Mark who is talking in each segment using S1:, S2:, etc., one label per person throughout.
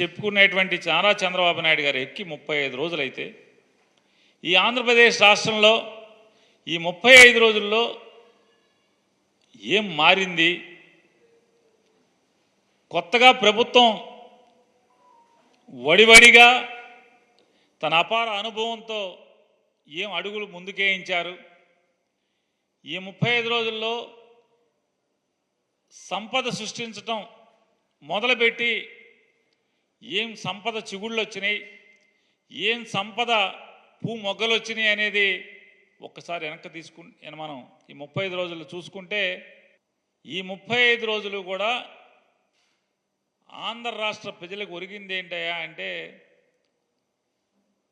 S1: చెప్పుకునేటువంటి చాలా చంద్రబాబు నాయుడు గారు ఎక్కి ముప్పై ఐదు రోజులైతే ఈ ఆంధ్రప్రదేశ్ రాష్ట్రంలో ఈ ముప్పై ఐదు రోజుల్లో ఏం మారింది? కొత్తగా ప్రభుత్వం వడివడిగా తన అపార అనుభవంతో ఏం అడుగులు ముందుకేయించారు? ఈ ముప్పై ఐదు రోజుల్లో సంపద సృష్టించటం మొదలుపెట్టి ఏం సంపద చిగుళ్ళు వచ్చినాయి ఏం సంపద పూ మొగ్గలు వచ్చినాయి అనేది ఒక్కసారి వెనక్కి తీసుకు మనం ఈ ముప్పై ఐదు రోజులు చూసుకుంటే ఈ ముప్పై ఐదు రోజులు కూడా ఆంధ్ర రాష్ట్ర ప్రజలకు ఒరిగింది ఏంటయ్యా అంటే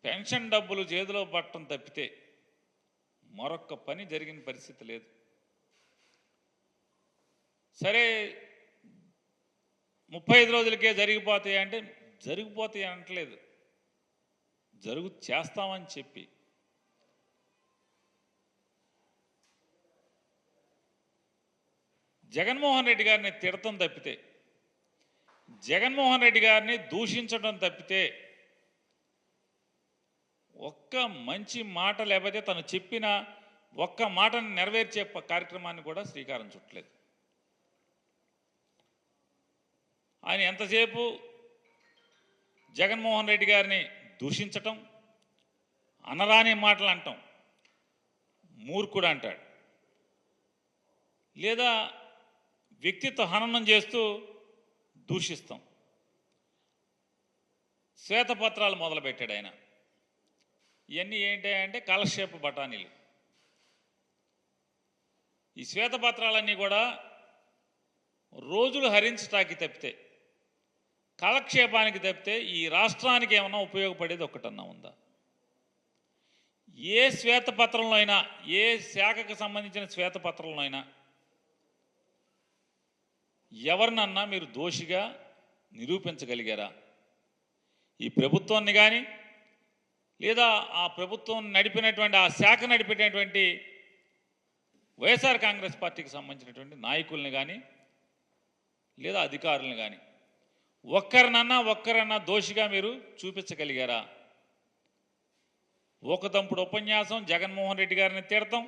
S1: పెన్షన్ డబ్బులు చేతిలో పట్టడం తప్పితే మరొక్క పని జరిగిన పరిస్థితి లేదు. సరే ముప్పై ఐదు రోజులకే జరిగిపోతాయి అంటే జరిగిపోతాయి అనట్లేదు. జరుగు చేస్తామని చెప్పి. జగన్మోహన్ రెడ్డి గారిని తిడతం తప్పితే జగన్మోహన్ రెడ్డి గారిని దూషించడం తప్పితే ఒక్క మంచి మాట లేకపోతే తను చెప్పిన ఒక్క మాటను నెరవేర్చే కార్యక్రమాన్ని కూడా శ్రీకారం చుట్టలేదు. ఆయన ఎంతసేపు జగన్మోహన్ రెడ్డి గారిని దూషించటం అనరాని మాటలు అంటాం మూర్ఖుడు అంటాడు. లేదా వ్యక్తిత్వ హననం చేస్తూ దూషిస్తాం. శ్వేతపత్రాలు మొదలుపెట్టాడు ఆయన. ఇవన్నీ ఏంటంటే కాలక్షేప బఠానీలు. ఈ శ్వేతపత్రాలన్నీ కూడా రోజులు హరించటానికి తప్పితే కాలక్షేపానికి తప్పితే ఈ రాష్ట్రానికి ఏమన్నా ఉపయోగపడేది ఒక్కటన్నా ఉందా? ఏ శ్వేతపత్రంలో అయినా ఏ శాఖకు సంబంధించిన శ్వేతపత్రంలో అయినా ఎవరినన్నా మీరు దోషిగా నిరూపించగలిగారా? ఈ ప్రభుత్వాన్ని కానీ లేదా ఆ ప్రభుత్వం నడిపినటువంటి ఆ శాఖ నడిపినటువంటి వైఎస్ఆర్ కాంగ్రెస్ పార్టీకి సంబంధించినటువంటి నాయకుల్ని కానీ లేదా అధికారులను కానీ ఒక్కరినన్నా ఒక్కరన్నా దోషిగా మీరు చూపించగలిగారా? ఒక దంపుడు ఉపన్యాసం జగన్మోహన్ రెడ్డి గారిని తీర్థం